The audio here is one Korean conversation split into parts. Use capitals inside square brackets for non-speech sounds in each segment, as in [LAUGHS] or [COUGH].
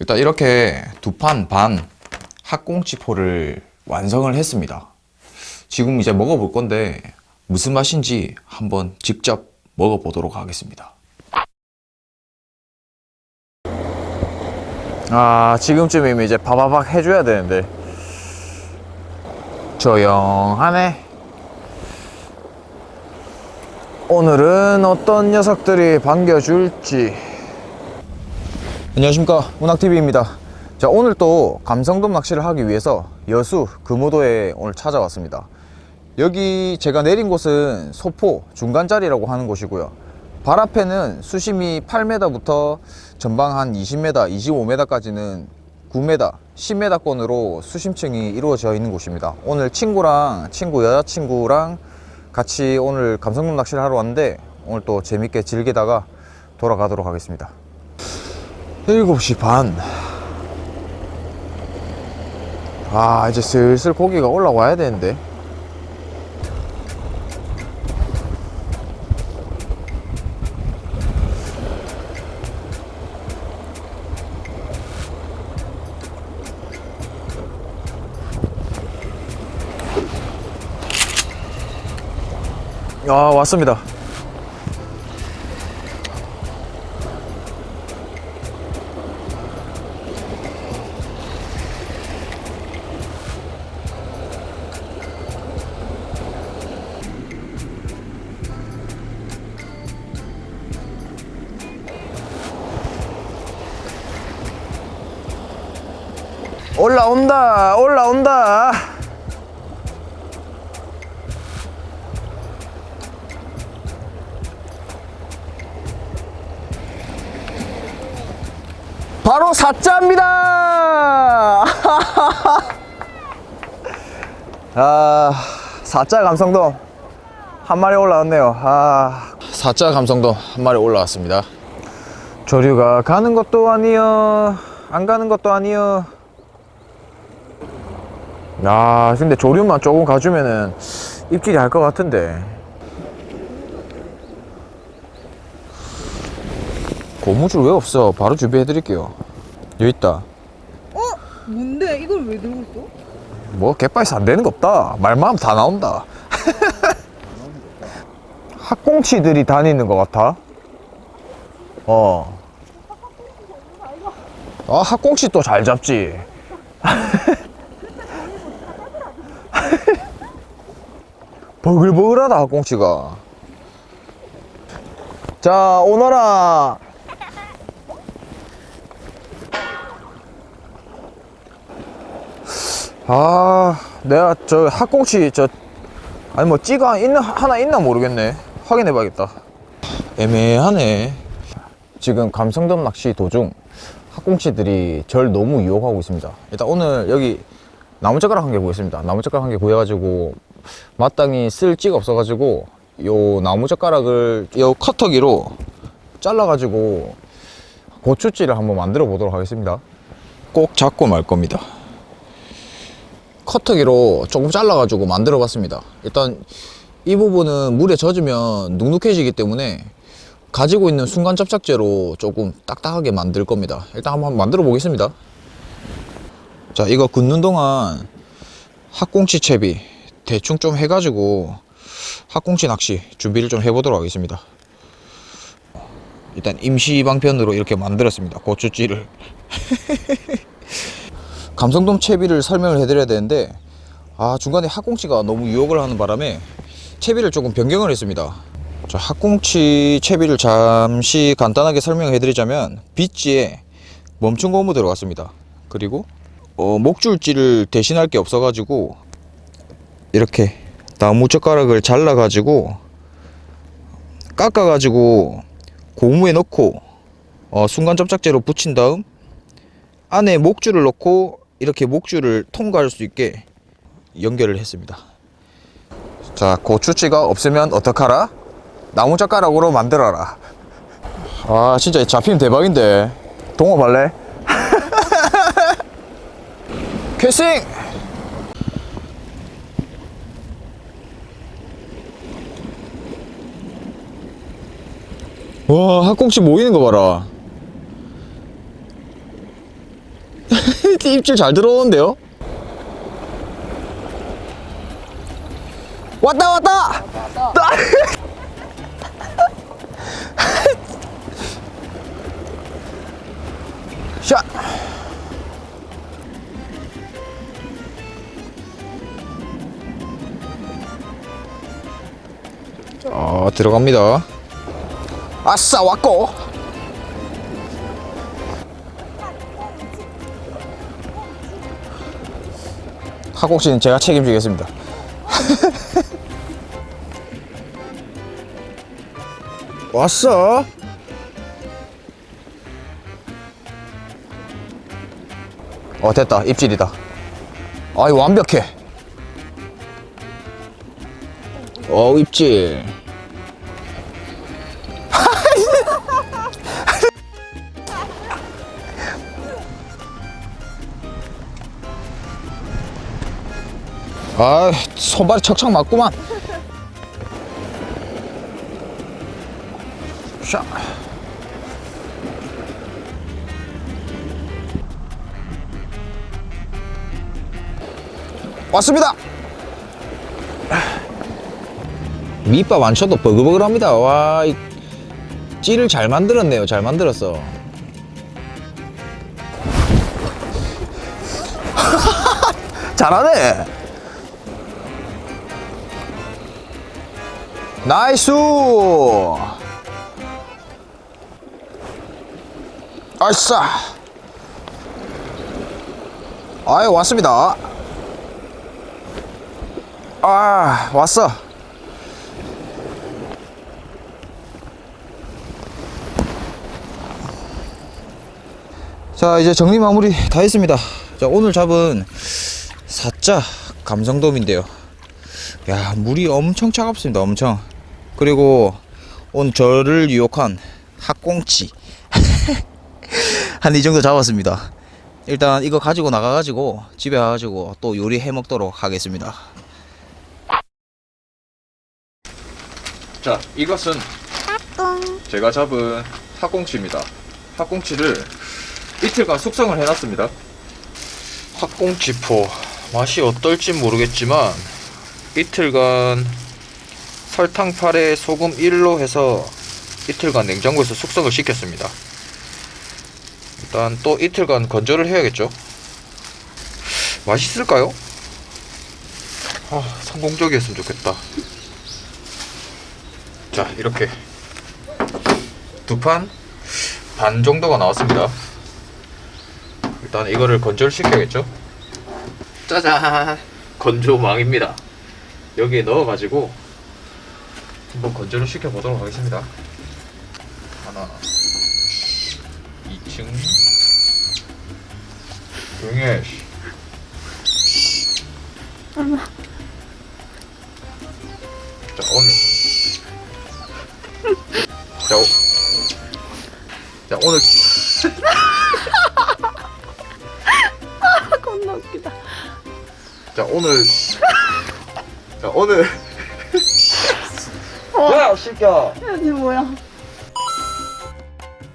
일단 이렇게 두 판 반 학꽁치포를 완성을 했습니다. 지금 이제 먹어볼 건데 무슨 맛인지 한번 직접 먹어보도록 하겠습니다. 아 지금쯤이면 이제 바바박 해줘야 되는데 조용하네. 오늘은 어떤 녀석들이 반겨줄지. 안녕하십니까 운학TV입니다. 자 오늘 또 감성돔 낚시를 하기 위해서 여수 금오도에 오늘 찾아왔습니다. 여기 제가 내린 곳은 소포 중간자리라고 하는 곳이고요. 발 앞에는 수심이 8m부터 전방 한 20m, 25m까지는 9m, 10m권으로 수심층이 이루어져 있는 곳입니다. 오늘 친구랑 친구 여자친구랑 같이 오늘 감성돔 낚시를 하러 왔는데 오늘 또 재밌게 즐기다가 돌아가도록 하겠습니다. 7시 반. 아, 이제 슬슬 고기가 올라와야 되는데. 아, 왔습니다. 올라온다, 올라온다. 바로 사자입니다. [LAUGHS] 아, 사자 감성돔 한 마리 올라왔네요. 아, 사자 감성돔 한 마리 올라왔습니다. 조류가 가는 것도 아니여, 안 가는 것도 아니여. 야, 근데 조류만 조금 가주면은 입질이 할 것 같은데. 고무줄 왜 없어? 바로 준비해 드릴게요. 여기 있다. 어? 뭔데? 이걸 왜 들고 있어? 뭐 갯바에서 안 되는 거 없다. 말만 하면 다 나온다. [LAUGHS] 학꽁치들이 다니는 것 같아. 어. 아 학꽁치 또 잘 잡지. [LAUGHS] 버글버글하다 학꽁치가. 자 오너라. 아, 내가 저 학꽁치 저 아니 뭐 찌가 있나 하나 있나 모르겠네. 확인해 봐야겠다. 애매하네. 지금 감성돔 낚시 도중 학꽁치들이 절 너무 유혹하고 있습니다. 일단 오늘 여기 나무젓가락 한개 구했습니다. 나무젓가락 한개 구해가지고 마땅히 쓸 찌가 없어가지고 요 나무젓가락을 요 커터기로 잘라가지고 고추찌를 한번 만들어 보도록 하겠습니다. 꼭 잡고 말 겁니다. 커터기로 조금 잘라가지고 만들어 봤습니다. 일단 이 부분은 물에 젖으면 눅눅해지기 때문에 가지고 있는 순간 접착제로 조금 딱딱하게 만들 겁니다. 일단 한번 만들어 보겠습니다. 자, 이거 굽는 동안 학꽁치 채비 대충 좀 해가지고 학꽁치 낚시 준비를 좀 해보도록 하겠습니다. 일단 임시 방편으로 이렇게 만들었습니다. 고추찌를. [LAUGHS] 감성돔 채비를 설명을 해드려야 되는데 아 중간에 학꽁치가 너무 유혹을 하는 바람에 채비를 조금 변경을 했습니다 자 학꽁치 채비를 잠시 간단하게 설명해 드리자면 빗지에 멈춘 고무 들어갔습니다 그리고 어, 목줄지를 대신할 게 없어 가지고 이렇게 나무 젓가락을 잘라 가지고 깎아 가지고 고무에 넣고 어, 순간 접착제로 붙인 다음 안에 목줄을 넣고 이렇게 목줄을 통과할 수 있게 연결을 했습니다. 자, 고추찌가 없으면 어떡하라? 나무젓가락으로 만들어라. 아, 진짜 잡히면 대박인데. 동업할래? [LAUGHS] 캐싱! 와, 학꽁치 모이는 거 봐라. [LAUGHS] 입질 잘 들어오는데요? 왔다 왔다! [LAUGHS] 샷! 자, 들어갑니다. 아싸, 왔고! 학곡씨는 제가 책임지겠습니다. [LAUGHS] 왔어? 어 됐다 입질이다 아이 완벽해 어 입질 아 손발이 척척 맞구만. 샤. 왔습니다. 밑밥 안 쳐도 버글버글합니다. 와 이, 찌를 잘 만들었네요. 잘 만들었어. [LAUGHS] 잘하네 나이스! 아싸! 아유 왔습니다. 아 왔어. 자 이제 정리 마무리 다 했습니다. 자 오늘 잡은 사자 감성돔인데요. 야 물이 엄청 차갑습니다 엄청 그리고 오늘 저를 유혹한 학꽁치. [LAUGHS] 한 이 정도 잡았습니다. 일단 이거 가지고 나가가지고 집에 가가지고 또 요리해 먹도록 하겠습니다. 자 이것은 제가 잡은 학꽁치입니다. 학꽁치를 이틀간 숙성을 해놨습니다. 학꽁치포. 맛이 어떨진 모르겠지만 이틀간 설탕 8에 소금 1로 해서 이틀간 냉장고에서 숙성을 시켰습니다. 일단 또 이틀간 건조를 해야겠죠. 맛있을까요? 아, 성공적이었으면 좋겠다. 자, 이렇게 두 판 반 정도가 나왔습니다. 일단 이거를 건조를 시켜야겠죠. 짜잔! 건조망입니다. 여기에 넣어가지고 한번 건조를 시켜보도록 하겠습니다. 하나, 2층, 조용해. 자 오늘, 자, 오, 자 오늘. [LAUGHS] 겁나 웃기다. 자 오늘. 자 오늘 야 새끼야 이게 뭐야?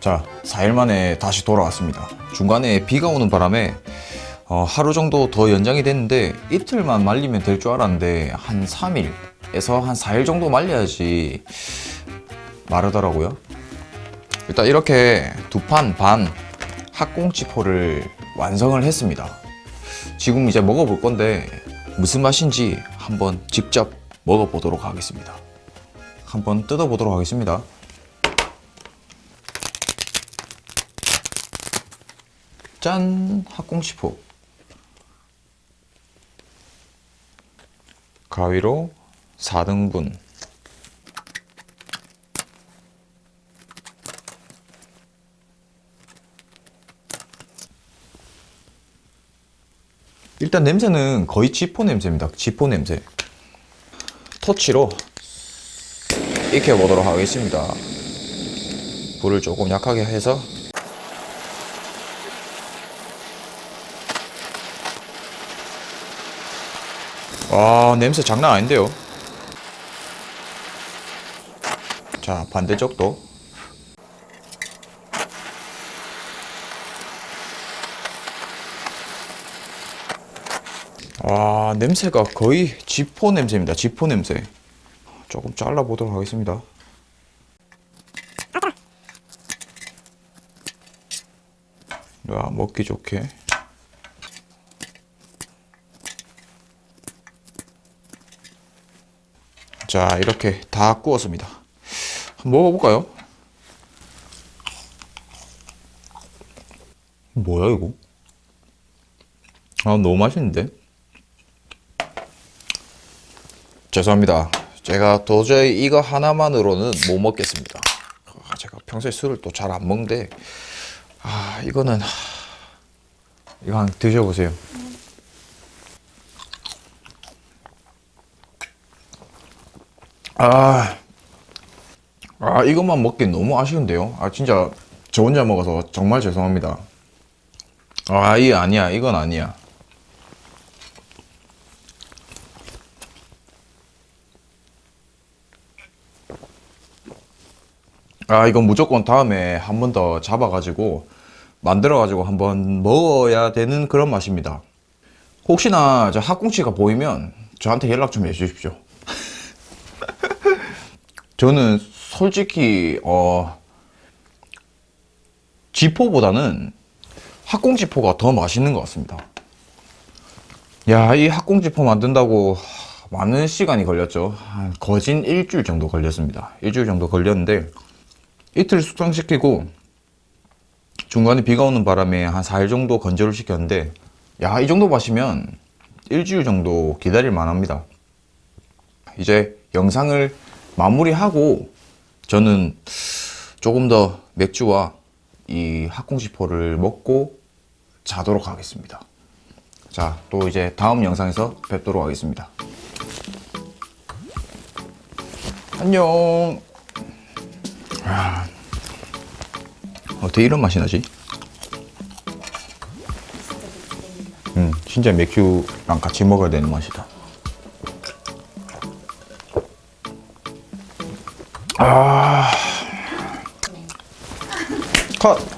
자 4일 만에 다시 돌아왔습니다 중간에 비가 오는 바람에 어, 하루 정도 더 연장이 됐는데 이틀만 말리면 될 줄 알았는데 한 3일에서 한 4일 정도 말려야지 마르더라고요 일단 이렇게 두 판 반 학꽁치포를 완성을 했습니다 지금 이제 먹어볼 건데 무슨 맛인지 한번 직접 먹어보도록 하겠습니다. 한번 뜯어보도록 하겠습니다. 짠! 학꽁치포. 가위로 4등분. 일단 냄새는 거의 지포 냄새입니다. 지포 냄새. 터치로 익혀보도록 하겠습니다. 불을 조금 약하게 해서 와 냄새 장난 아닌데요. 자 반대쪽도 아 냄새가 거의 지포 냄새입니다. 지포 냄새. 조금 잘라 보도록 하겠습니다. 야 먹기 좋게. 자 이렇게 다 구웠습니다. 한번 먹어볼까요? 뭐야 이거? 아 너무 맛있는데? 죄송합니다. 제가 도저히 이거 하나만으로는 못 먹겠습니다. 아, 제가 평소에 술을 또 잘 안 먹는데 아 이거는 하, 이거 한 드셔보세요. 아, 아 이것만 먹기 너무 아쉬운데요. 아 진짜 저 혼자 먹어서 정말 죄송합니다. 아, 이 아니야. 이건 아니야. 아, 이건 무조건 다음에 한 번 더 잡아가지고 만들어가지고 한번 먹어야 되는 그런 맛입니다. 혹시나 저 학꽁치가 보이면 저한테 연락 좀 해주십시오. [LAUGHS] 저는 솔직히 어 지포보다는 학꽁지포가 더 맛있는 것 같습니다. 야, 이 학꽁지포 만든다고 많은 시간이 걸렸죠. 한 거진 일주일 정도 걸렸습니다. 일주일 정도 걸렸는데 이틀 숙성시키고 중간에 비가 오는 바람에 한 4일 정도 건조를 시켰는데 야, 이 정도 마시면 일주일 정도 기다릴 만합니다. 이제 영상을 마무리하고 저는 조금 더 맥주와 이 학꽁시포를 먹고 자도록 하겠습니다. 자, 또 이제 다음 영상에서 뵙도록 하겠습니다. 안녕. 아, 어떻게 이런 맛이 나지? 음, 진짜 맥주랑 같이 먹어야 되는 맛이다. 아, 컷.